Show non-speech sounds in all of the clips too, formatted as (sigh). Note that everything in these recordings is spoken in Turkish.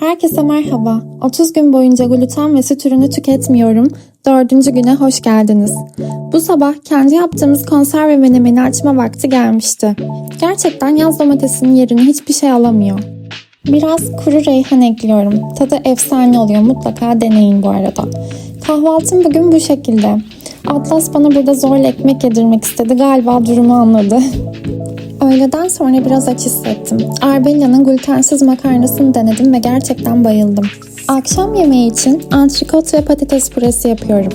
Herkese merhaba. 30 gün boyunca gluten ve süt ürünü tüketmiyorum. Dördüncü güne hoş geldiniz. Bu sabah kendi yaptığımız konserve menemeni açma vakti gelmişti. Gerçekten yaz domatesinin yerini hiçbir şey alamıyor. Biraz kuru reyhan ekliyorum. Tadı efsane oluyor. Mutlaka deneyin bu arada. Kahvaltım bugün bu şekilde. Atlas bana burada zorla ekmek yedirmek istedi. Galiba durumu anladı. (laughs) Öğleden sonra biraz aç hissettim. Arbella'nın glutensiz makarnasını denedim ve gerçekten bayıldım. Akşam yemeği için antrikot ve patates püresi yapıyorum.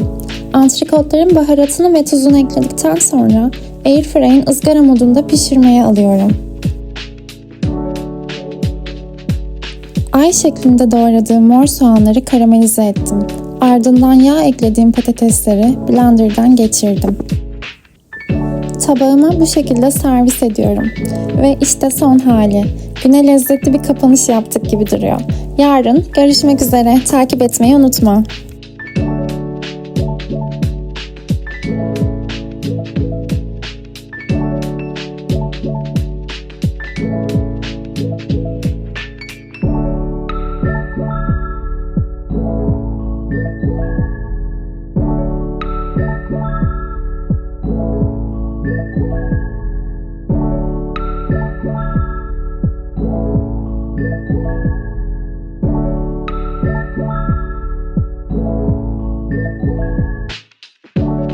Antrikotların baharatını ve tuzunu ekledikten sonra airfryer'in ızgara modunda pişirmeye alıyorum. Ay şeklinde doğradığım mor soğanları karamelize ettim. Ardından yağ eklediğim patatesleri blenderdan geçirdim. Tabağıma bu şekilde servis ediyorum. Ve işte son hali. Güne lezzetli bir kapanış yaptık gibi duruyor. Yarın görüşmek üzere. Takip etmeyi unutma.